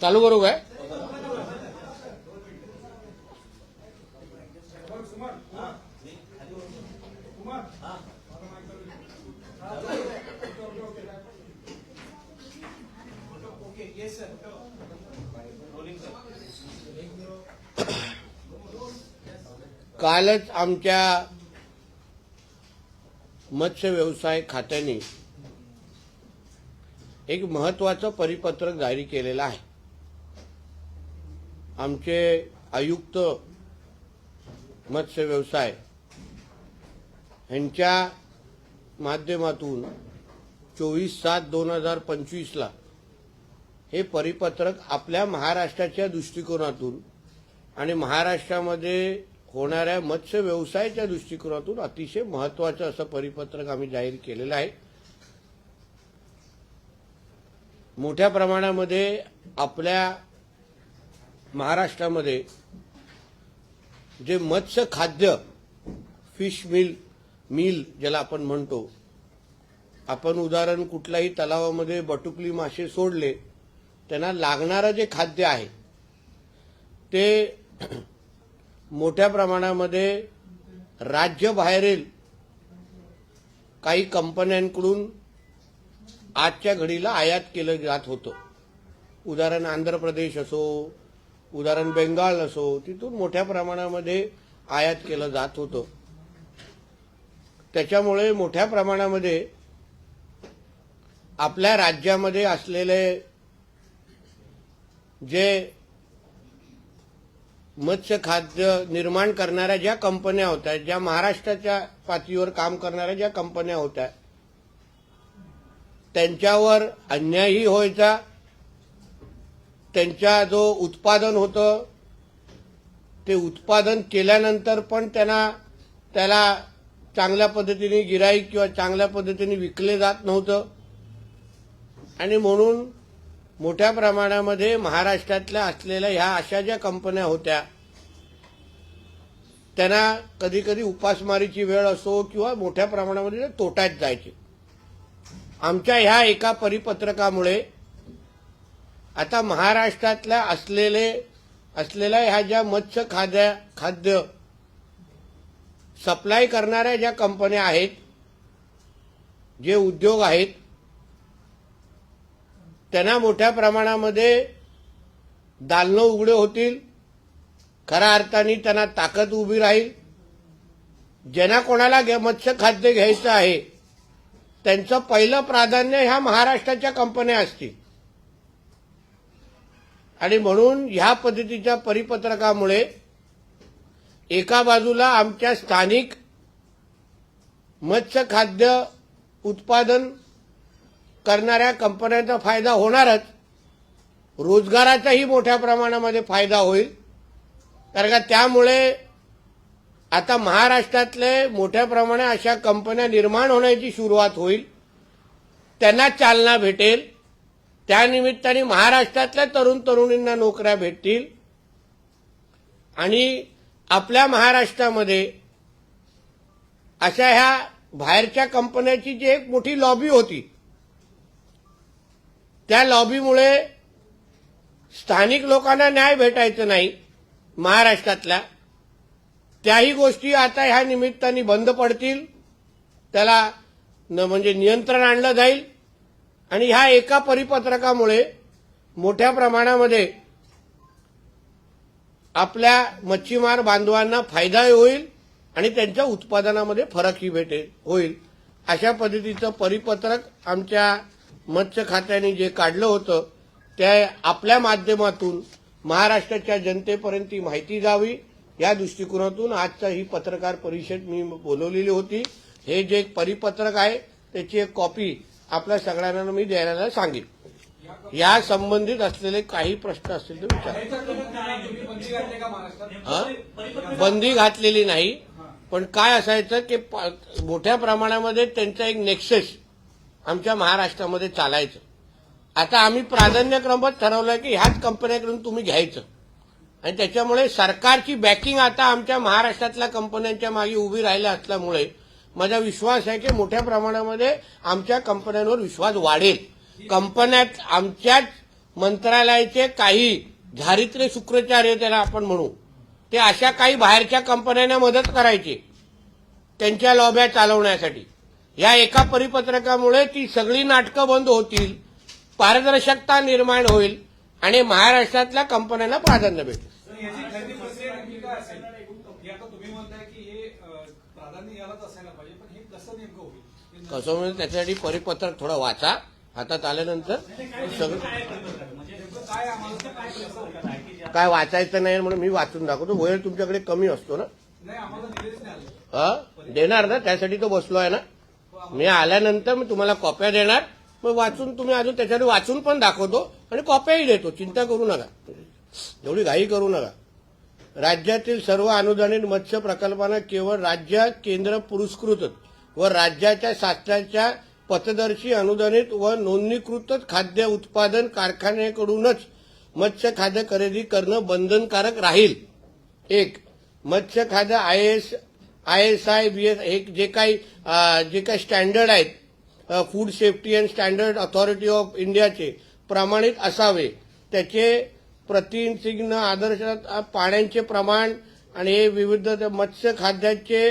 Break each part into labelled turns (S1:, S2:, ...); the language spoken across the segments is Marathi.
S1: चालू करू काय कालच आमच्या मत्स्य व्यवसाय खात्याने एक महत्वाचं परिपत्रक जारी केलेलं आहे. आमचे आयुक्त मत्स्य व्यवसाय यांच्या माध्यमातून चोवीस सात दोन हजार पंचवीसला हे परिपत्रक आपल्या महाराष्ट्राच्या दृष्टिकोनातून आणि महाराष्ट्रामध्ये होणाऱ्या मत्स्य व्यवसायाच्या दृष्टिकोनातून अतिशय महत्वाचं असं परिपत्रक आम्ही जाहीर केलेलं आहे. मोठ्या प्रमाणामध्ये आपल्या महाराष्ट्रामध्ये जे मत्स्य खाद्य फिश मिल मिल ज्याला आपण म्हणतो आपण उदाहरण कुठल्याही तलावामध्ये बटुकली मासे सोडले त्यांना लागणारं जे खाद्य आहे ते मोठ्या प्रमाणामध्ये राज्यबाहेरील काही कंपन्यांकडून आजच्या घडीला आयात केलं जात होतं. उदाहरण आंध्र प्रदेश असो उदाहरण बेंगाल असो तिथून मोठ्या प्रमाणामध्ये आयात केलं जात होतं. त्याच्यामुळे मोठ्या प्रमाणामध्ये आपल्या राज्यामध्ये असलेले जे मत्स्य खाद्य निर्माण करणाऱ्या ज्या कंपन्या होत्या ज्या महाराष्ट्राच्या पातळीवर काम करणाऱ्या ज्या कंपन्या होत्या त्यांच्यावर अन्यायही व्हायचा त्यांच्या जो उत्पादन होतं ते उत्पादन केल्यानंतर पण त्यांना त्याला चांगल्या पद्धतीने गिराईक किंवा चांगल्या पद्धतीने विकले जात नव्हतं. आणि म्हणून मोठ्या प्रमाणामध्ये महाराष्ट्रातल्या असलेल्या ह्या अशा ज्या कंपन्या होत्या त्यांना कधी कधी उपासमारीची वेळ असो किंवा मोठ्या प्रमाणामध्ये तोट्यात जायचे. आमच्या ह्या एका परिपत्रकामुळे आता महाराष्ट्रातल्या असलेले असलेल्या ह्या ज्या मत्स्य खाद्य खाद्य सप्लाय करणाऱ्या ज्या कंपन्या आहेत जे उद्योग आहेत त्यांना मोठ्या प्रमाणामध्ये दालनं उघडे होतील खऱ्या अर्थाने त्यांना ताकद उभी राहील. ज्यांना कोणाला घे- मत्स्य खाद्य घ्यायचं आहे त्यांचं पहिलं प्राधान्य ह्या महाराष्ट्राच्या कंपन्या असतील. आणि म्हणून ह्या पद्धतीच्या परिपत्रकामुळे एका बाजूला आमच्या स्थानिक मत्स्य खाद्य उत्पादन करणाऱ्या कंपन्यांचा फायदा होणारच. रोजगाराचाही मोठ्या प्रमाणामध्ये फायदा होईल. कारण का त्यामुळे आता महाराष्ट्रातले मोठ्या प्रमाणात अशा कंपन्या निर्माण होण्याची सुरुवात होईल. त्यांना चालना भेटेल. त्यानिमित्ताने महाराष्ट्रातल्या तरुण तरुणींना नोकऱ्या भेटतील. आणि आपल्या महाराष्ट्रामध्ये अशा ह्या बाहेरच्या कंपन्याची जी एक मोठी लॉबी होती त्या लॉबीमुळे स्थानिक लोकांना न्याय भेटायचं नाही महाराष्ट्रातल्या त्याही गोष्टी आता ह्या निमित्ताने बंद पडतील. त्याला न म्हणजे नियंत्रण आणलं जाईल. आणि ह्या एका परिपत्रकामुळे मोठ्या प्रमाणामध्ये आपल्या मच्छीमार बांधवांना फायदाही होईल आणि त्यांच्या उत्पादनामध्ये फरकही भेटेल होईल. अशा पद्धतीचं परिपत्रक आमच्या मत्स्य खात्याने जे काढलं होतं त्या आपल्या माध्यमातून महाराष्ट्राच्या जनतेपर्यंत ती माहिती जावी या दृष्टिकोनातून आजचा ही पत्रकार परिषद मी बोलवलेली होती. हे जे एक परिपत्रक आहे त्याची एक कॉपी आपल्या सगळ्यांना मी द्यायला सांगेन. या संबंधित असलेले काही प्रश्न असतील तर विचार.
S2: बंदी
S1: घातलेली नाही. पण काय असायचं की प- मोठ्या प्रमाणामध्ये त्यांचा एक नेक्सेस आमच्या महाराष्ट्रामध्ये चालायचं. आता आम्ही प्राधान्यक्रमात ठरवलं की ह्याच कंपन्याकडून तुम्ही घ्यायचं. आणि त्याच्यामुळे सरकारची बॅकिंग आता आमच्या महाराष्ट्रातल्या कंपन्यांच्या मागे उभी राहिल्या असल्यामुळे माझा विश्वास आहे की मोठ्या प्रमाणामध्ये आमच्या कंपन्यांवर विश्वास वाढेल. कंपन्यात आमच्याच मंत्रालयाचे काही झारित्र्य शुक्राचार्य त्याला आपण म्हणू. ते अशा काही बाहेरच्या कंपन्यांना मदत करायचे. त्यांच्या लॉब्या चालवण्यासाठी. या एका परिपत्रकामुळे ती सगळी नाटकं बंद होतील पारदर्शकता निर्माण होईल आणि महाराष्ट्रातल्या कंपन्यांना प्राधान्य भेटेल
S2: तर याची खरेदी प्रक्रिया नक्की काय असेल हे आता तुम्ही म्हणताय की हे अं, प्राधान्य यालाच असायला पाहिजे पण हे कसं नेमकं होईल हे न-
S1: कसं म्हणजे त्याच्यासाठी परिपत्रक थोडं वाचा. हातात आल्यानंतर सगळं
S2: काय
S1: वाचायचं नाही म्हणून मी वाचून दाखवतो. वेळ तुमच्याकडे कमी असतो ना? हा? देणार ना? त्यासाठी तो बसलो आहे ना? मी आल्यानंतर मी तुम्हाला कॉप्या देणार. मग वाचून तुम्ही अजून त्याच्यासाठी वाचून पण दाखवतो आणि कॉप्याही देतो. चिंता करू नका. एवढी घाई करू नका. राज्यातील सर्व अनुदानित मत्स्य प्रकल्पांना केवळ राज्य केंद्र पुरस्कृतच. व राज्याच्या शासनाच्या पथदर्शी अनुदानित व नोंदणीकृतच खाद्य उत्पादन कारखान्याकडूनच मत्स्य खाद्य खरेदी करणं बंधनकारक राहील. एक मत्स्य खाद्य I S I S I B S हे जे काही जे काही स्टँडर्ड आहेत food safety and standard authority of इंडियाचे प्रमाणित असावे. त्याचे प्रतिचिन्ह आदर्श पाण्याचे प्रमाण आणि हे विविध मत्स्य खाद्याचे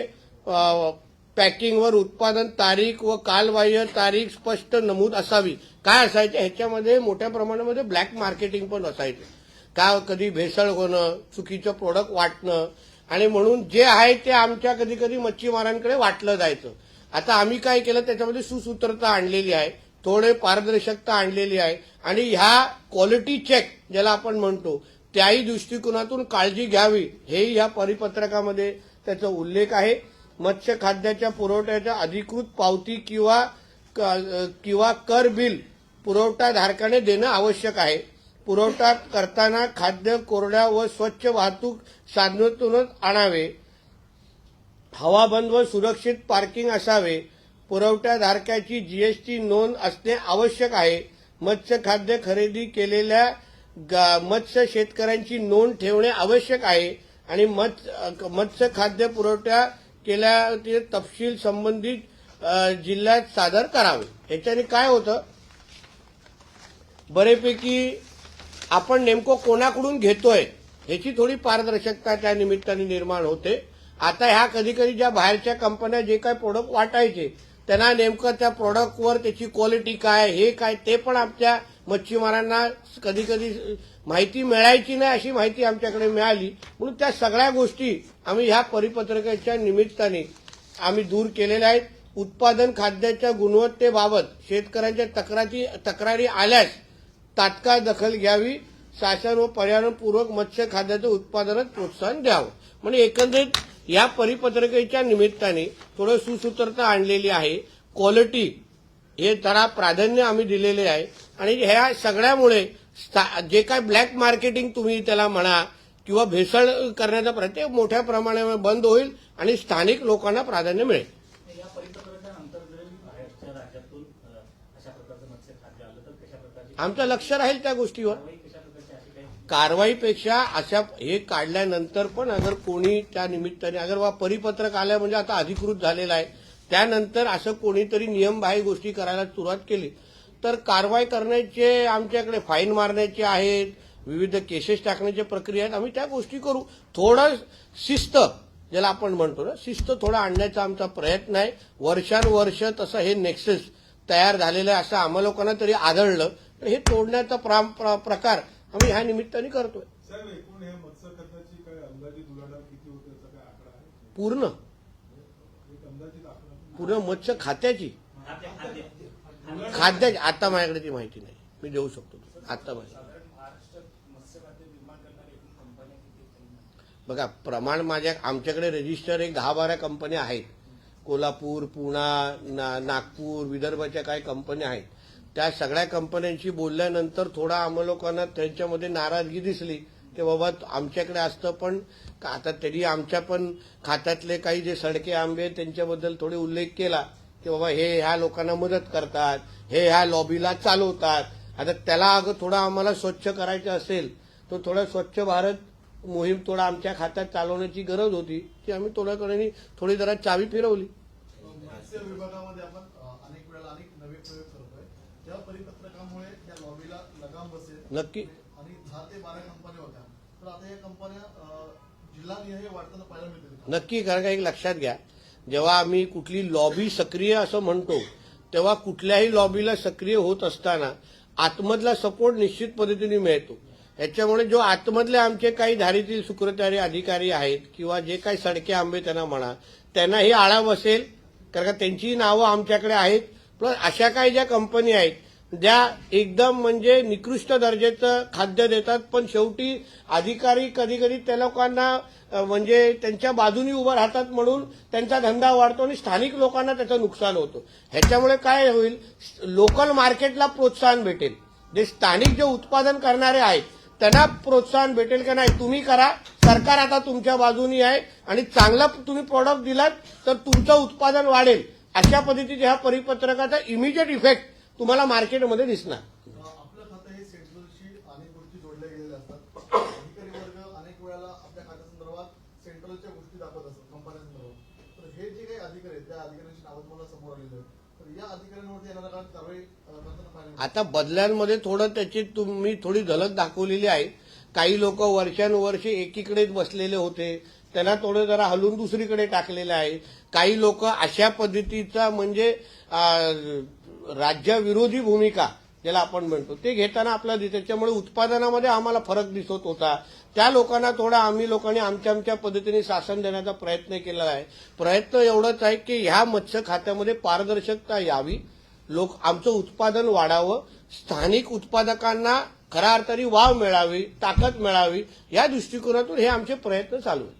S1: पॅकिंगवर उत्पादन तारीख व कालबाह्य तारीख स्पष्ट नमूद असावी. काय असायचे? ह्याच्यामध्ये मोठ्या प्रमाणामध्ये ब्लॅक मार्केटिंग पण असायचे. का कधी भेसळ होणं चुकीचं प्रोडक्ट वाटणं? आणि म्हणून जे आहे ते आमच्या कधी कधी मच्छीमारांकडे वाटलं जायचं. आता आम्ही काय केलं? त्याच्यामध्ये सुसूत्रता आणलेली आहे थोडे पारदर्शकता आणलेली आहे. आणि ह्या क्वालिटी चेक ज्याला आपण म्हणतो त्याही दृष्टिकोनातून काळजी घ्यावी. हेही ह्या परिपत्रकामध्ये त्याचा उल्लेख आहे. मत्स्य खाद्याच्या पुरवठ्याच्या अधिकृत पावती किंवा क- किंवा कर बिल पुरवठाधारकाने देणं आवश्यक आहे. पुरवठा करताना खाद्य कोरड्या व स्वच्छ वाहतूक साधनातूनच आणावे. हवाबंद व सुरक्षित पार्किंग असावे. पुरवठाधारकाची जीएसटी नोंद असणे आवश्यक आहे. मत्स्य खाद्य खरेदी केलेल्या मत्स्य शेतकऱ्यांची नोंद ठेवणे आवश्यक आहे. आणि मत्स्य मत्स्य खाद्य पुरवठा केल्या ते तपशील संबंधित जिल्ह्यात सादर करावे. याच्याने काय होतं? बरेपैकी आपण नेमकं कोणाकडून घेतोय ह्याची थोडी पारदर्शकता त्या निमित्ताने निर्माण होते. आता ह्या कधी कधी ज्या बाहेरच्या कंपन्या जे काही प्रोडक्ट वाटायचे त्यांना नेमकं त्या प्रोडक्टवर त्याची क्वालिटी काय हे काय ते पण आमच्या मच्छीमारांना कधी कधी माहिती मिळायची नाही अशी माहिती आमच्याकडे मिळाली. म्हणून त्या सगळ्या गोष्टी आम्ही ह्या परिपत्रकाच्या निमित्ताने आम्ही दूर केलेल्या आहेत. उत्पादन खाद्याच्या गुणवत्तेबाबत शेतकऱ्यांच्या तक्रारी तक्रारी आल्यास तात्काळ दखल घ्यावी. शासन व पर्यावरणपूर्वक मत्स्य खाद्याचं उत्पादनात प्रोत्साहन द्यावं. म्हणजे एकंदरीत या परिपत्रकेच्या निमित्ताने थोडं सुसूत्रता आणलेली आहे. क्वालिटी हे जरा प्राधान्य आम्ही दिलेले आहे. आणि ह्या सगळ्यामुळे जे काय ब्लॅक मार्केटिंग तुम्ही त्याला म्हणा किंवा भेसळ करण्याचा प्रयत्न मोठ्या प्रमाणावर बंद होईल आणि स्थानिक लोकांना प्राधान्य मिळेल. आमचं लक्ष राहील त्या गोष्टीवर. कारवाईपेक्षा अशा हे काढल्यानंतर पण अगर कोणी त्या निमित्ताने अगर बा परिपत्रक आलं म्हणजे आता अधिकृत झालेलं आहे त्यानंतर असं कोणीतरी नियमबाह्य गोष्टी करायला सुरुवात केली तर कारवाई करण्याचे आमच्याकडे फाईन मारण्याचे आहेत विविध केसेस टाकण्याच्या प्रक्रिया आहेत. आम्ही त्या गोष्टी करू. थोडं शिस्त ज्याला आपण म्हणतो ना शिस्त थोडं आणण्याचा आमचा प्रयत्न आहे. वर्षानुवर्ष तसं हे नेक्सस तयार झालेलं आहे असं आम्हा लोकांना तरी आढळलं. तर हे तोडण्याचा प्रा- प्र- प्रकार आम्ही ह्या निमित्ताने करतोय.
S3: साहेब एकूण हे मत्स्य खताची काय अंदाजित उलाढाल किती होते याचा काय आकडा आहे?
S1: पूर्ण.
S3: एक अंदाजित आकडा.
S1: पूर्ण मत्स्य खात्याची.
S4: खाद्य
S1: आता माझ्याकडे ती माहिती नाही. मी देऊ शकतो. आता माहिती बघा प्रमाण माझ्या आमच्याकडे रजिस्टर एक दहा बारा कंपन्या आहेत. कोल्हापूर पुणा ना, नागपूर विदर्भाच्या काही कंपन्या आहेत. त्या सगळ्या कंपन्यांशी बोलल्यानंतर थोडा आम्हा लोकांना त्यांच्यामध्ये नाराजगी दिसली. की बाबा आमच्याकडे असतं पण का- आता तरी आमच्या पण खात्यातले काही जे सडके आंबे आहेत, त्यांच्याबद्दल थोडे उल्लेख केला. की बाबा हे ह्या लोकांना मदत करतात हे ह्या लॉबीला चालवतात. आता त्याला अगं थोडं आम्हाला स्वच्छ करायचं असेल तर थोडं स्वच्छ भारत मोहीम थोडा आमच्या खात्यात चालवण्याची गरज होती ती आम्ही थोड्याकडे थोडी जरा चावी फिरवली.
S5: मत्स्य विभागामध्ये आपण अ, अनेक वेळेला अनेक नवे प्रयोग करतोय. त्या परिपत्रकामुळे त्या लॉबीला लगाम बसेल.
S1: नक्की.
S5: आणि दहा ते बारा कंपन्या होत्या. तर आता या कंपन्या अं, जिल्हानिहाय वाढताना पाहायला मिळतील का?
S1: नक्की कारण का एक लक्षात घ्या. जेव्हा आम्ही कुठली लॉबी सक्रिय असं म्हणतो तेव्हा कुठल्याही लॉबीला सक्रिय होत असताना आतमधला सपोर्ट निश्चित पद्धतीने मिळतो. याच्यामुळे जो आतमधले आमचे काही धारीतील सुक्रतारी अधिकारी आहेत किंवा जे काही सडके आंबे त्यांना म्हणा त्यांनाही आळा बसेल कारण का त्यांची नावं आमच्याकडे आहेत. प्लस अशा काही ज्या कंपनी आहेत ज्या एकदम म्हणजे निकृष्ट दर्जाचं खाद्य देतात पण शेवटी अधिकारी कधी कधी त्या लोकांना म्हणजे त्यांच्या बाजूनी उभं राहतात म्हणून त्यांचा धंदा वाढतो आणि स्थानिक लोकांना त्याचं नुकसान होतं. ह्याच्यामुळे काय होईल? लोकल मार्केटला प्रोत्साहन भेटेल. जे स्थानिक जे उत्पादन करणारे आहेत त्यांना प्रोत्साहन भेटेल का नाही तुम्ही करा. सरकार आता तुमच्या बाजूनी आहे आणि चांगला तुम्ही प्रॉडक्ट दिलात तर तुमचं उत्पादन वाढेल. अशा पद्धतीच्या ह्या परिपत्रकाचा इमिजिएट इफेक्ट तुम्हाला मार्केटमध्ये दिसणार. आता बदल्यांमध्ये थोडं त्याची तुम्ही थोडी झलक दाखवलेली आहे. काही लोक वर्षानुवर्ष एकीकडेच बसलेले होते. त्यांना थोडं जरा हलवून दुसरीकडे टाकलेलं आहे. काही लोक अशा पद्धतीचा म्हणजे राज्याविरोधी भूमिका ज्याला आपण म्हणतो ते घेताना आपला दिसत. त्याच्यामुळे उत्पादनामध्ये आम्हाला फरक दिसत होता. त्या लोकांना थोडा आम्ही लोकांनी आमच्या आमच्या पद्धतीने शासन देण्याचा प्रयत्न केला आहे. प्रयत्न एवढंच आहे की ह्या मत्स्य खात्यामध्ये पारदर्शकता यावी. लोक आमचं उत्पादन वाढावं. स्थानिक उत्पादकांना खऱ्या अर्थाने वाव मिळावी ताकद मिळावी. या दृष्टिकोनातून हे आमचे प्रयत्न चालू आहेत.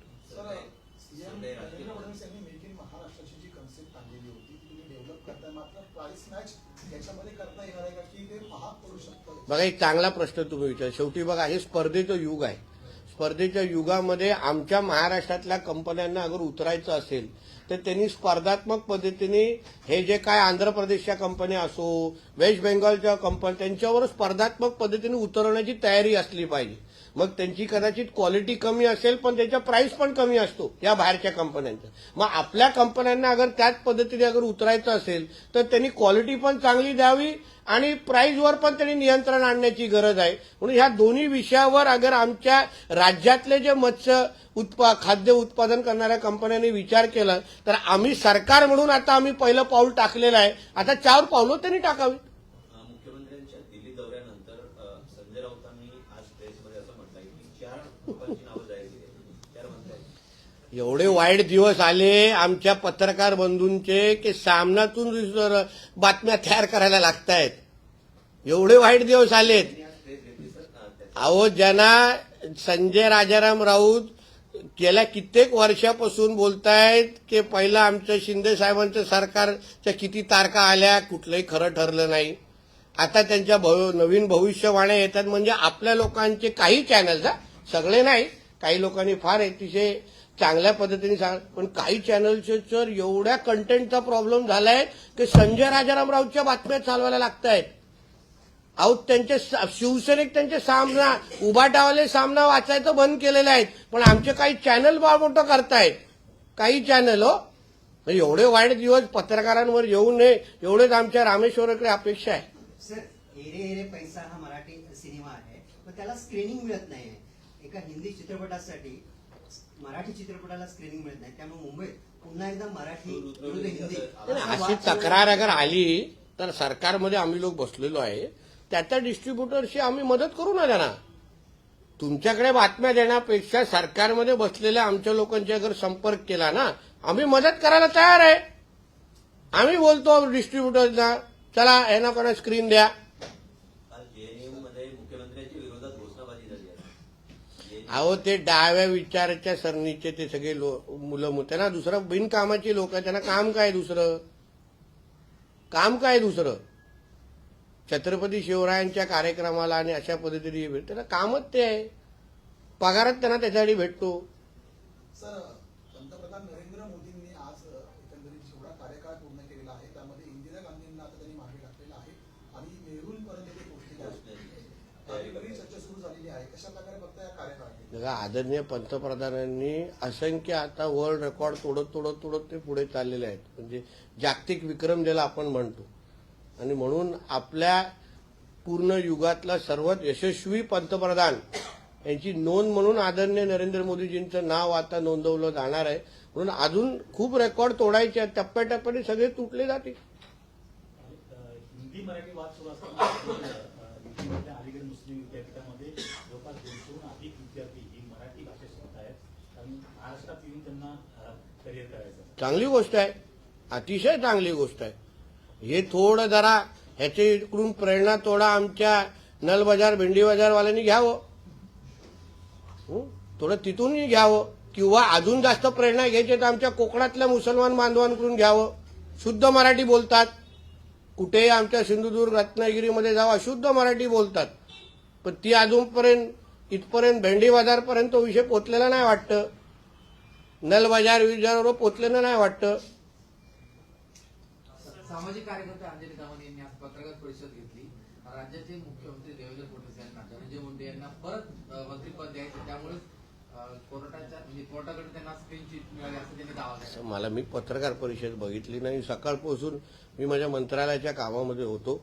S1: बघा एक चांगला प्रश्न तुम्ही विचार शेवटी बघा हे स्पर्धेचं युग आहे. स्पर्धेच्या युगामध्ये आमच्या महाराष्ट्रातल्या कंपन्यांना अगर उतरायचं असेल तर त्यांनी स्पर्धात्मक पद्धतीने हे जे काय आंध्र प्रदेशच्या कंपन्या असो वेस्ट बेंगॉलच्या कंपन्या त्यांच्यावर स्पर्धात्मक पद्धतीने उतरवण्याची तयारी असली पाहिजे. मग त्यांची कदाचित क्वालिटी कमी असेल पण त्याचा प्राइस पण कमी असतो या बाहेरच्या कंपन्यांचा. मग आपल्या कंपन्यांना अगर त्याच पद्धतीने अगर उतरायचं असेल तर त्यांनी क्वालिटी पण चांगली द्यावी आणि प्राईजवर पण त्यांनी नियंत्रण आणण्याची गरज आहे. म्हणून ह्या दोन्ही विषयावर अगर आमच्या राज्यातले जे मत्स्य उत्पा खाद्य उत्पादन करणाऱ्या कंपन्यांनी विचार केला तर आम्ही सरकार म्हणून आता आम्ही पहिलं पाऊल टाकलेलं आहे. आता चार पावलं त्यांनी टाकावी
S6: अ, मुख्यमंत्र्यांच्या दिल्ली दौऱ्यानंतर अ, संजय राऊतांनी आज प्रेसमध्ये असं म्हटलंय की चार लोकांची नावं जाहीर केली आहेत. चार मंत्री आहेत.
S1: एवढे वाईट दिवस आले आमच्या पत्रकार बंधूंचे की सामनातून बातम्या तयार करायला लागत आहेत एवढे वाईट दिवस आलेत. अहो ज्यांना संजय राजाराम राऊत गेल्या कित्येक वर्षापासून बोलतायत की पहिलं आमचं शिंदे साहेबांचं सरकारच्या किती तारखा आल्या कुठलंही खरं ठरलं नाही. आता त्यांच्या भव- नवीन भविष्यवाण्या येतात म्हणजे आपल्या लोकांचे काही चॅनल हा सगळे नाही काही लोकांनी फार अतिशय चांगल्या पद्धतीने सांग. पण काही चॅनलचे तर एवढ्या कंटेंटचा प्रॉब्लेम झालाय की संजय राजाराम राऊतच्या बातम्या चालवायला लागत आहेत अहो त्यांचे शिवसैनिक शिवसेनेक त्यांचे सामना उभाटावाले सामना वाचायचं बंद केलेले आहेत. पण आमचे काही चॅनल बाळमोठं करतायत. काही चॅनल हो. एवढे वाईट दिवस पत्रकारांवर येऊ नये एवढेच आमच्या रामेश्वराकडे अपेक्षा आहे.
S7: सर हेरे हेरे पैसा हा मराठी सिनेमा आहे पण त्याला स्क्रीनिंग मिळत नाही एका हिंदी चित्रपटासाठी मराठी चित्रपटाला स्क्रीनिंग मिळत नाही. त्यामुळे मुंबईत पुन्हा एकदा मराठी विरुद्ध हिंदी असा
S1: अशी
S7: वाद चालू
S1: तक्रार
S7: आहे.
S1: अगर आली तर सरकारमध्ये आम्ही लोक बसलेलो आहे. त्या त्या डिस्ट्रीब्युटरशी आम्ही मदत करू ना त्यांना. तुमच्याकडे बातम्या देण्यापेक्षा सरकारमध्ये बसलेल्या आमच्या लोकांची अगर संपर्क केला ना आम्ही मदत करायला तयार आहे. आम्ही बोलतो डिस्ट्रीब्युटरना चला यांना कोणा स्क्रीन द्या. अहो ते डाव्या विचाराच्या सरणीचे ते सगळे लो- मुलं त्यांना दुसरं बिनकामाची लोक आहेत. त्यांना काम काय दुसरं? काम काय दुसरं? छत्रपती शिवरायांच्या कार्यक्रमाला आणि अशा पद्धतीने भेट त्यांना कामच ते आहे. पगारच त्यांना त्याच्यासाठी भेटतो
S8: सर पंतप्रधान नरेंद्र मोदींनी आज अ, एकंदरीत जेवढा कार्यकाळ पूर्ण केलेला आहे त्यामध्ये इंदिरा गांधींना आता त्यांनी मागे टाकलेलं आहे आणि नेहरूंपर्यंत ते पोहोचलेले आहेत त्यावेळी बरीच चर्चा सुरू झालेली आहे कशा प्रकारे बघता या कार्यकाळात
S1: बघा आदरणीय पंतप्रधानांनी असंख्य आता वर्ल्ड रेकॉर्ड तोडत तोडत तोडत ते पुढे चाललेले आहेत. म्हणजे जागतिक विक्रम ज्याला आपण म्हणतो. आणि म्हणून आपल्या पूर्ण युगातला सर्वात यशस्वी पंतप्रधान यांची नोंद म्हणून आदरणीय नरेंद्र मोदीजींचं नाव आता नोंदवलं जाणार आहे. म्हणून अजून खूप रेकॉर्ड तोडायचे आहेत. टप्प्याटप्प्याने सगळे तुटले जातील.
S4: हिंदी मराठी वाद सुरू असताना अलीगड मुस्लिम विद्यापीठामध्ये जवळपास दोनशेहून अधिक विद्यार्थी ही मराठी भाषा शिकत आहेत कारण महाराष्ट्रात येऊन त्यांना करिअर करायचं आहे.
S1: चांगली गोष्ट आहे. अतिशय चांगली गोष्ट आहे. हे थोडं जरा ह्याच्या इकडून प्रेरणा थोडा आमच्या नल बाजार भेंडी बाजारवाल्यांनी घ्यावं थोडं तिथूनही घ्यावं. किंवा अजून जास्त प्रेरणा घ्यायची तर आमच्या कोकणातल्या मुसलमान बांधवांकडून घ्यावं. शुद्ध मराठी बोलतात. कुठेही आमच्या सिंधुदुर्ग रत्नागिरीमध्ये जावं शुद्ध मराठी बोलतात. पण ती अजूनपर्यंत इथपर्यंत भेंडी बाजारपर्यंत तो विषय पोचलेला नाही वाटतं. नल बाजार विजारावर पोचलेलं नाही वाटतं.
S9: सामाजिक कार्यकर्ते अंजली दामन यांनी आज पत्रकार परिषद घेतली. राज्याचे मुख्यमंत्री देवेंद्र फडणवीस यांना धनंजय मुंडे यांना परत मंत्रिपद द्यायचं. त्यामुळे कोर्टाच्या म्हणजे कोर्टाकडे त्यांना स्क्रीन शीट मिळाली असं त्यांनी दावा केला.
S1: असं मला मी पत्रकार परिषद बघितली नाही. सकाळपासून मी माझ्या मंत्रालयाच्या कामामध्ये होतो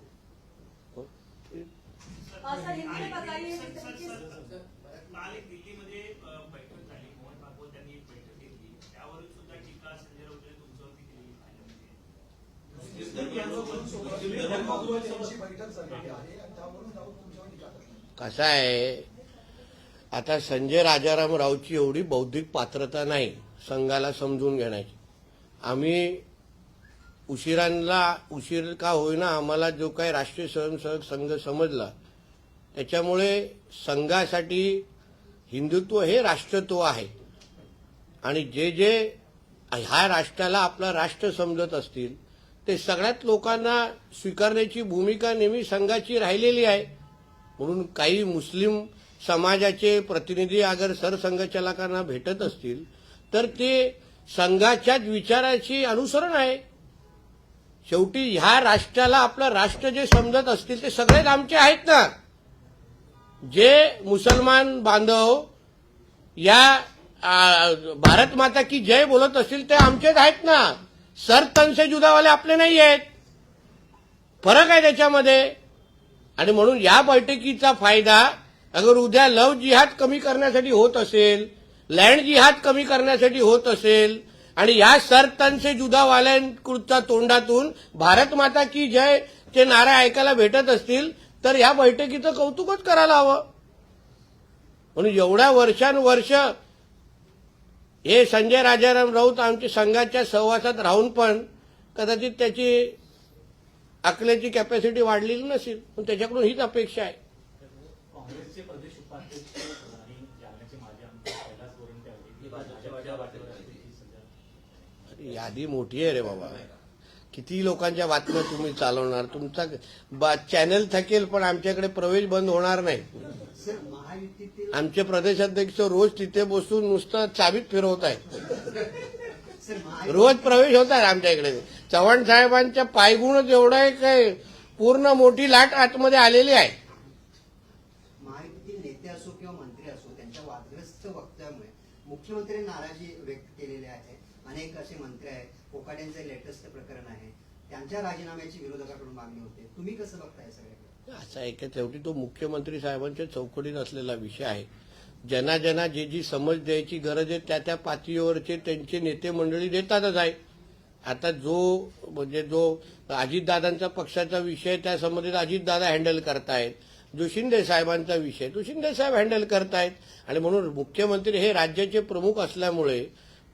S10: असं हिंदी बताइए
S11: काल एक दिल्लीमध्ये अ, बैठक झाली मोहन भागवत यांनी एक बैठक घेतली त्यावरून सुद्धा टीका संजय राऊतांनी तुमच्यावरती केली पाहिल्यामध्ये
S8: यांची बैठक झालेली आहे आणि त्यावरून राऊत तुमच्यावर टीका करतात
S1: कसं आहे? आता संजय राजाराम रावची एवढी बौद्धिक पात्रता नाही संघाला समजून घेण्याची. आम्ही उशिरांना उशीर का होईना आम्हाला जो काही राष्ट्रीय स्वयंसेवक संघ समजला त्याच्यामुळे संघासाठी हिंदुत्व हे राष्ट्रत्व आहे. आणि जे जे ह्या राष्ट्राला आपला राष्ट्र समजत असतील ते सगळ्यात लोकांना स्वीकारण्याची भूमिका नेहमी संघाची राहिलेली आहे. म्हणून काही मुस्लिम समाजाचे प्रतिनिधी अगर सरसंघचालकांना भेटत असतील तर ते संघाच्याच विचाराची अनुसरण आहे. शेवटी ह्या राष्ट्राला आपलं राष्ट्र जे समजत असतील ते सगळेच आमचे आहेत ना? जे मुसलमान बांधव या भारत माता की जय बोलत असतील ते आमचेच आहेत ना? सर तन जुदावाले आपले नाही आहेत फरक आहे त्याच्यामध्ये. आणि म्हणून या बैठकीचा फायदा अगर उद्या लव जिहाद कमी करण्यासाठी होत असेल लँड जिहाद कमी करण्यासाठी होत असेल आणि या सर तन से तोंडातून भारत माता की जय चे नारे ऐकायला भेटत असतील तर या बैठकीचं कौतुकच करायला हवं. म्हणून एवढ्या वर्षानुवर्ष हे संजय राजाराम राऊत आमच्या संघाच्या सहवासात राहून पण कदाचित त्याची अकलेची कॅपॅसिटी वाढलेली नसेल. पण त्याच्याकडून हीच अपेक्षा आहे. यादी मोठी आहे रे बाबा. किती लोकांच्या बातम्या तुम्ही चालवणार? तुमचा चॅनल थकेल पण आमच्याकडे प्रवेश बंद होणार नाही. आमचे प्रदेशाध्यक्ष रोज तिथे बसून नुसतं चाबीत फिरवत आहेत. रोज प्रवेश होत आहे आमच्या इकडे. चव्हाण साहेबांच्या पायगुणच एवढं आहे काय पूर्ण मोठी लाट आतमध्ये आलेली आहे.
S7: नेते असो किंवा मंत्री असो त्यांच्या वादग्रस्त वक्तव्यामुळे मुख्यमंत्री नाराजी व्यक्त केलेली आहे. अनेक असे मंत्री आहेत. कोकाड्यांचे लेटेस्ट प्रकरण आहे. त्यांच्या राजीनाम्याची विरोधकाकडून मागणी होते. तुम्ही कसं बघताय सगळ्याकडे?
S1: असं आहे की शेवटी तो मुख्यमंत्री साहेबांच्या चौकटीत असलेला विषय आहे. ज्यांना ज्यांना जे जी समज द्यायची गरज आहे त्या त्या पातळीवरचे त्यांचे नेते मंडळी देतातच आहे. आता जो म्हणजे जो अजितदादांचा पक्षाचा विषय त्या संबंधित अजितदादा हँडल करतायत. जो शिंदे साहेबांचा विषय तो शिंदे साहेब हँडल करतायत. आणि म्हणून मुख्यमंत्री हे राज्याचे प्रमुख असल्यामुळे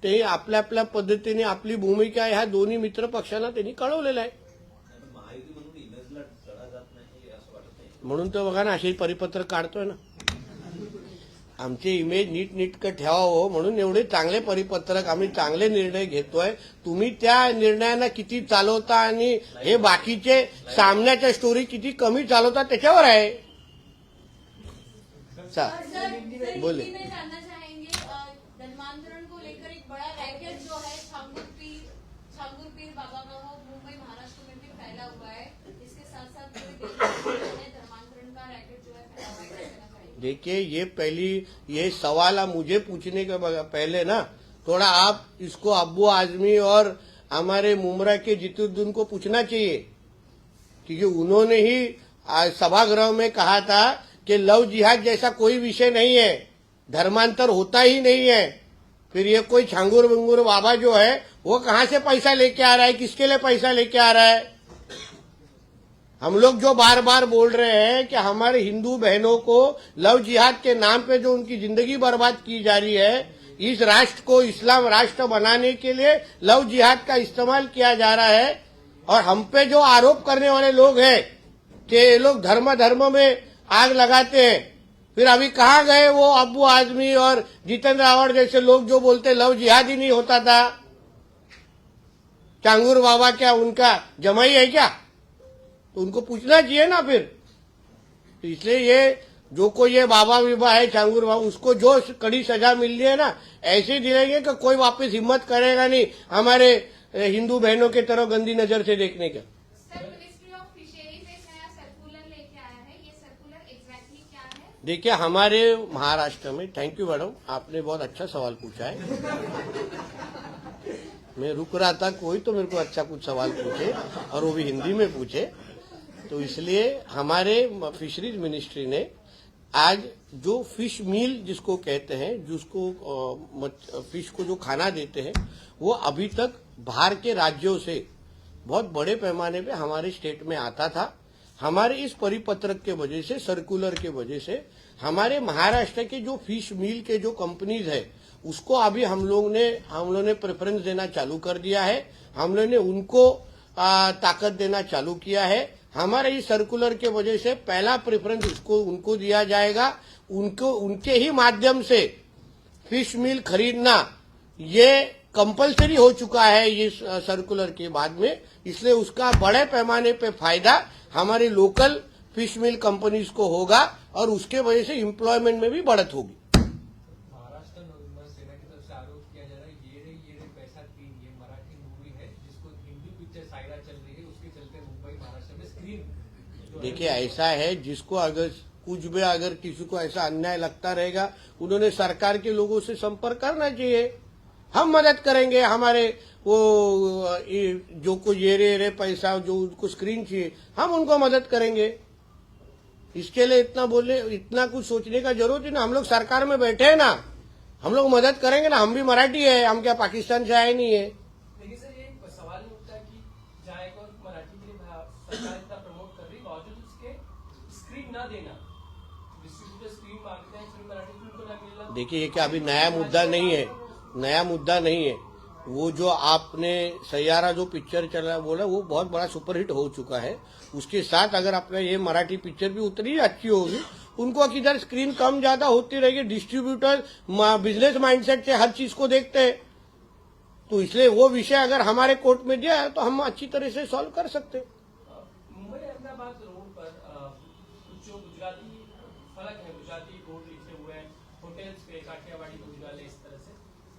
S1: ते आपल्या आपल्या पद्धतीने आपली भूमिका ह्या दोन्ही मित्र पक्षांना त्यांनी कळवलेलं आहे.
S6: म्हणून
S1: तर बघा ना असे परिपत्र काढतोय ना. आमचे इमेज नीट नीटक ठेवावं हो, म्हणून एवढे चांगले परिपत्रक आम्ही चांगले निर्णय घेतोय. तुम्ही त्या निर्णयांना किती चालवता आणि हे बाकीचे सामन्याच्या स्टोरी किती कमी चालवता त्याच्यावर आहे. बोले। देखिए, ये पहली, ये सवाल आप मुझे पूछने के पहले ना, थोड़ा आप इसको अब्बू आजमी और हमारे मुमरा के जितुद्दीन को पूछना चाहिए। क्योंकि उन्होंने ही सभागृह में कहा था कि लव जिहाद जैसा कोई विषय नहीं है, धर्मांतर होता ही नहीं है। फिर ये कोई छांगुर बंगुर बाबा जो है, वो कहाँ से पैसा लेके आ रहा है, किसके लिए पैसा लेके आ रहा है? हम लोग जो बार बार बोल रहे हैं कि हमारे हिंदू बहनों को लव जिहाद के नाम पे जो उनकी ज़िंदगी बर्बाद की जा रही है, इस राष्ट्र को इस्लाम राष्ट्र बनाने के लिए लव जिहाद का इस्तेमाल किया जा रहा है और हम पे जो आरोप करने वाले लोग हैं कि ये लोग धर्म धर्म में आग लगाते हैं। फिर अभी कहाँ गए वो अब्बू आजमी और जितेंद्र रावण जैसे लोग जो बोलते लव जिहाद ही नहीं होता था? चांगुर बाबा क्या उनका जमाई है क्या? तो उनको पूछना चाहिए ना फिर। तो इसलिए ये जो कोई ये बाबा विबा है चांगुर बाबा उसको जो कड़ी सजा मिल रही है ना ऐसे दिलेंगे कि कोई वापस हिम्मत करेगा नहीं हमारे हिंदू बहनों के तरह गंदी नज़र से देखने का।
S10: है। है?
S1: देखिए हमारे महाराष्ट्र में थैंक यू मैडम आपने बहुत अच्छा सवाल पूछा है। मैं रुक रहा था कोई तो मेरे को अच्छा कुछ सवाल पूछे और वो भी हिंदी में पूछे। तो इसलिए हमारे फिशरीज मिनिस्ट्री ने आज जो फ़िश मील जिसको कहते हैं जिसको फ़िश को जो खाना देते हैं वो अभी तक बाहर के राज्यों से बहुत बड़े पैमाने पे हमारे स्टेट में आता था। हमारे इस परिपत्रक के वजह से सर्कुलर के वजह से हमारे महाराष्ट्र के जो फ़िश मील के जो कंपनीज़ है उसको अभी हम लोग ने हम लोग ने प्रेफरेंस देना चालू कर दिया है। हम लोग ने उनको आ, ताकत देना चालू किया है। हमारे इस सर्कुलर के वजह से पहला प्रेफरेंस उसको, उनको दिया जाएगा। उनको, उनके ही माध्यम से फ़िश मिल खरीदना, ये कंपलसरी हो चुका है ये सर्कुलर के बाद में। इसलिए उसका बड़े पैमाने पे फ़ायदा हमारे लोकल फ़िश मिल कंपनीज़ को होगा और उसके वजह से इम्प्लॉयमेंट में भी बढ़त होगी।
S12: ये ये ये
S1: देखिए, ऐसा है, जिसको अगर कुछ भी अगर किसी को ऐसा अन्याय लगता रहेगा, उन्होंने सरकार के लोगों से संपर्क करना चाहिए। हम मदद करेंगे, हमारे वो जो कोई ये रे रे पैसा, जो उनको स्क्रीन चाहिए, हम उनको मदद करेंगे। इसके लिए इतना बोले इतना कुछ सोचने का ज़रूरत है ना। हम लोग सरकार में बैठे हैं ना। हम लोग मदद करेंगे ना। हम भी मराठी है, हम क्या पाकिस्तान से आए नहीं है
S12: लेकिन सर ये एक सवाल ये उठता है कि जाएगा और मराठी के लिए भा- सरकार इतना प्रमोट कर रही है बावजूद उसके स्क्रीन ना देना डिस्ट्रीब्यूटर स्क्रीन मांगते हैं फिर मराठी फ़िल्म को ना मिलना
S1: देखिए, ये क्या अभी नया मुद्दा नहीं है? नया मुद्दा नहीं है। वो जो आपने सैयारा जो पिक्चर चला, बोला, वो बहुत बड़ा सुपरहिट हो चुका है। उसके साथ अगर अपना ये मराठी पिक्चर भी उतनी अच्छी होगी, उनको किधर स्क्रीन कम ज़्यादा होती रहेगी। डिस्ट्रीब्यूटर बिज़नेस माइंडसेट से हर चीज़ को देखते हैं। तो इसलिए वो विषय अगर हमारे कोर्ट में दिया है तो हम अच्छी तरह से सॉल्व कर सकते हैं
S12: अ, मुंबई अहमदाबाद रोड पर अ, कुछ जो गुजराती फलक है गुजराती बोर्ड लिखे हुए हैं होटल्स पे काठियावाड़ी के उजाले इस तरह से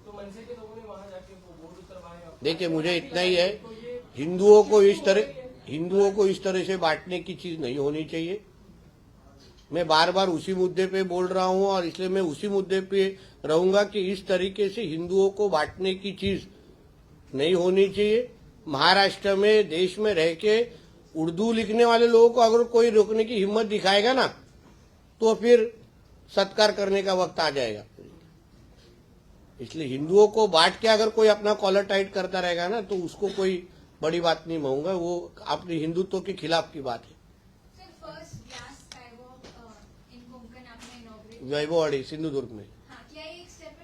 S12: तो मनसे के लोगों ने वहाँ जाके वो बोर्ड उतरवाए और-
S1: देखिए, मुझे इतना ही है, हिंदुओं को इस तरह, हिंदुओं को इस तरह से बांटने की चीज़ नहीं होनी चाहिए। मैं बार बार उसी मुद्दे पे बोल रहा हूँ और इसलिए मैं उसी मुद्दे पे रहूँगा कि इस तरीके से हिंदुओं को बांटने की चीज़ नहीं होनी चाहिए। महाराष्ट्र में, देश में रह के उर्दू लिखने वाले लोगों को अगर कोई रोकने की हिम्मत दिखाएगा ना तो फिर सत्कार करने का वक्त आ जाएगा। इसलिए हिंदुओं को बांट के अगर कोई अपना कॉलर टाइट करता रहेगा ना तो उसको कोई बड़ी बात नहीं मानूँगा वो अपने हिंदुत्व के खिलाफ की बात है।
S10: इनॉग्रेट
S1: वैभववाडी सिंधुदुर्ग में।
S10: स्टेप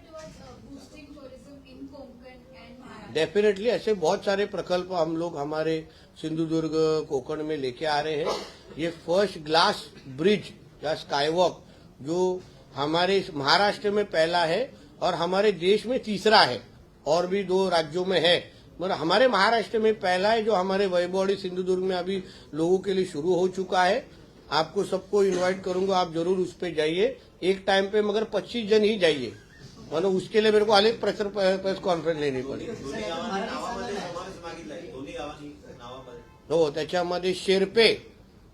S10: है
S1: डेफिनेटली ऐसे बहुत सारे प्रकल्प हम लोग हमारे सिंधुदुर्ग कोकण में लेके आ रहे हैं। ये फ़र्स्ट ग्लास ब्रिज या स्काईवॉक जो हमारे महाराष्ट्र में पहला है और हमारे देश में तीसरा है और भी दो राज्यों में है। मगर हमारे महाराष्ट्र में पहला है जो हमारे वैभववाड़ी सिंधुदुर्ग में अभी लोगों के लिए शुरू हो चुका है। आपको सबको इनवाइट करूँगा आप ज़रूर उस पर जाइए। एक टाइम पे मगर 25 जन ही जाइए। मतलब उसके लिए मेरे को अलग प्रेस प्रेस कॉन्फ्रेंस लेनी पड़ी। हो त्याच्यामध्ये शेरपे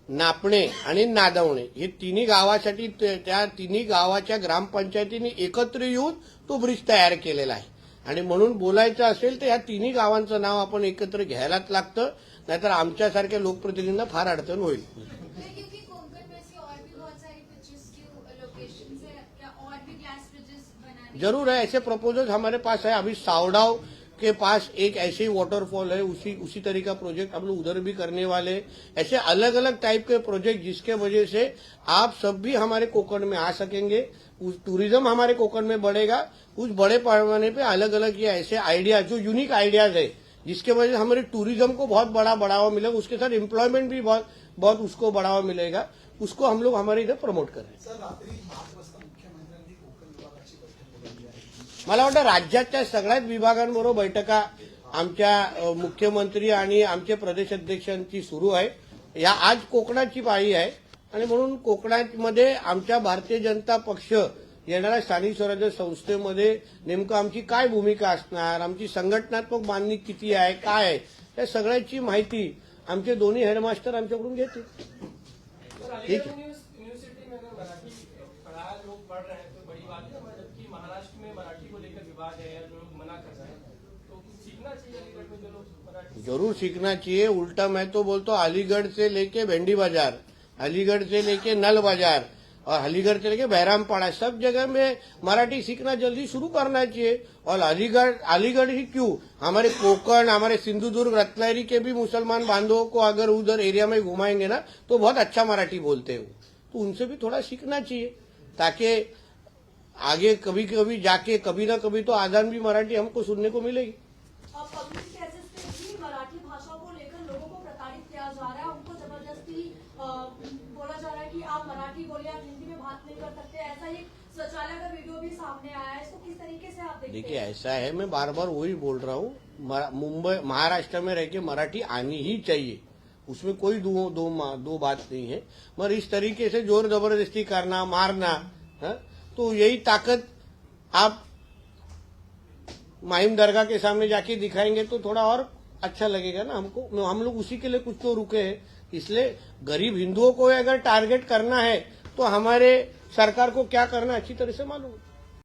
S1: नापणे आणि नादवणे. हे तिन्ही गावासाठी त्या तिन्ही गावाच्या ग्रामपंचायतीने एकत्र येऊन तो ब्रिज तयार केलेला आहे. आणि म्हणून बोलायचं असेल तर या तिन्ही गावांचं नाव आपण एकत्र घ्यायलाच लागतं नाहीतर आमच्यासारख्या लोकप्रतिनिधींना फार अडचण होईल. जरूर है ऐसे प्रपोजल्स हमारे पास है अभी सावडाव के पास एक ऐसे ही वाटरफॉल है, उसी उसी तरह का प्रोजेक्ट हम लोग उधर भी करने वाले ऐसे अलग अलग टाइप के प्रोजेक्ट जिसके वजह से आप सब भी हमारे कोकण में आ सकेंगे। उस टूरिज़्म हमारे कोकण में बढ़ेगा। उस बड़े पैमाने पे अलग अलग ये ऐसे आइडिया जो यूनिक आइडियाज़ है, जिसके वजह से हमारे टूरिज़्म को बहुत बड़ा बढ़ावा मिलेगा उसके साथ एम्प्लॉयमेंट भी बहुत बहुत उसको बढ़ावा मिलेगा। उसको हम लोग हमारे इधर प्रमोट कर। मला वाटतं राज्याच्या सगळ्याच विभागांबरोबर बैठका आमच्या मुख्यमंत्री आणि आमचे प्रदेश अध्यक्षांची सुरू आहे. या आज कोकणाची पाळी आहे. आणि म्हणून कोकणामध्ये आमच्या भारतीय जनता पक्ष येणाऱ्या स्थानिक स्वराज्य संस्थेमध्ये नेमकं आमची काय भूमिका असणार आमची संघटनात्मक बांधणी किती आहे काय आहे या सगळ्याची माहिती आमचे दोन्ही हेडमास्टर आमच्याकडून घेतील. ठीक
S12: अलीगढ़
S1: ज़रूर सीखना चाहिए। उल्टा मैं तो बोलता हूँ, अलीगढ़ से लेके भेंडी बाज़ार, अलीगढ़ से लेके नल बाज़ार और अलीगढ़ से लेके बहरामपाड़ा, सब जगह में मराठी सीखना जल्दी शुरू करना चाहिए। और अलीगढ़ अलीगढ़ ही क्यों? हमारे कोकण, हमारे सिंधुदुर्ग, रत्नागिरी के भी मुसलमान बांधवों को अगर उधर एरिया में घुमाएँगे ना तो बहुत अच्छा मराठी बोलते हैं तो उनसे भी थोड़ा सीखना चाहिए, ताकि आगे कभी कभी जाके कभी ना कभी तो आजान भी मराठी हमको सुनने को मिलेगी
S13: अब पब्लिक प्लेसेस पे भी मराठी भाषा को लेकर लोगों को प्रताड़ित किया जा रहा है उनको ज़बरदस्ती अ, बोला जा रहा है कि आप मराठी बोलिए आप हिंदी में बात नहीं कर सकते ऐसा एक शौचालय का वीडियो भी सामने आया है इसको किस तरीके से आप
S1: देखिए ऐसा है मैं बार बार वही बोल रहा हूँ मुंबई महाराष्ट्र में रह के मराठी आनी ही चाहिए। उसमें कोई दो दो दो बात नहीं है। मगर इस तरीके से ज़ोर ज़बरदस्ती करना मारना हाँ, तो यही ताकत आप माहिम दरगाह के सामने जाके दिखाएँगे तो थोड़ा और अच्छा लगेगा ना हमको। हम लोग उसी के लिए कुछ तो रुके हैं। इसलिए गरीब हिंदुओं को अगर टारगेट करना है तो हमारे सरकार को क्या करना अच्छी तरह से मालूम है।